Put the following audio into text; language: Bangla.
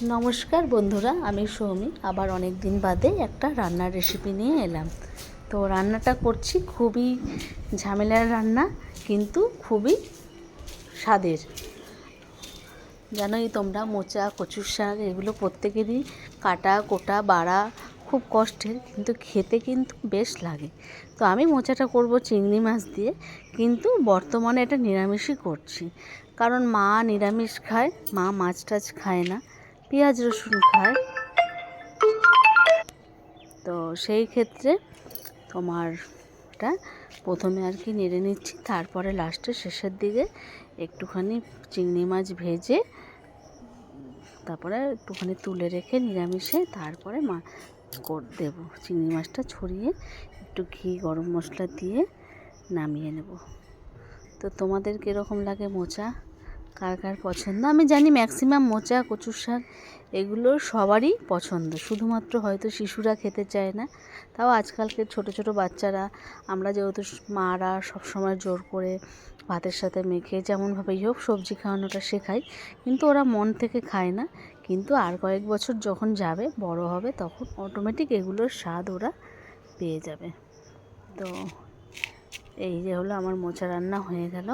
নমস্কার বন্ধুরা, আমি সৌমি। আবার অনেক দিন বাদে একটা রান্নার রেসিপি নিয়ে এলাম। তো রান্নাটা করছি খুবই ঝামেলার রান্না, কিন্তু খুবই স্বাদের। জানোই তোমরা, মোচা, কচুর শাক, এগুলো প্রত্যেকেরই কাটা, কোটা, বাড়া খুব কষ্টের, কিন্তু খেতে কিন্তু বেশ লাগে। তো আমি মোচাটা করব চিংড়ি মাছ দিয়ে, কিন্তু বর্তমানে এটা নিরামিষই করছি। কারণ মা নিরামিষ খায়, মা মাছ টাছ খায় না। পেঁয়াজ রসুন খায়। তো সেই ক্ষেত্রে তোমার এটা প্রথমে আর কি নেড়ে নিচ্ছি, তারপরে লাস্টে শেষের দিকে একটুখানি চিংড়ি মাছ ভেজে, তারপরে একটুখানি তুলে রেখে নিরামিষে তারপরে মা কর দেবো। চিংড়ি মাছটা ছড়িয়ে একটু ঘি, গরম মশলা দিয়ে নামিয়ে নেব। তো তোমাদের কীরকম লাগে মোচা? কার কার পছন্দ? আমি জানি ম্যাক্সিমাম মোচা, কচুর শাক, এগুলো সবারই পছন্দ। শুধুমাত্র হয়তো শিশুরা খেতে চায় না। তাও আজকালকে ছোট ছোট বাচ্চারা, আমরা যেহেতু মারা সবসময় জোর করে ভাতের সাথে মেখে যেমনভাবেই হোক সবজি খাওয়ানোটা শেখাই, কিন্তু ওরা মন থেকে খায় না। কিন্তু আর কয়েক বছর যখন যাবে, বড় হবে, তখন অটোমেটিক এগুলোর স্বাদ ওরা পেয়ে যাবে। তো এই যে হলো আমার মোচা রান্না হয়ে গেল।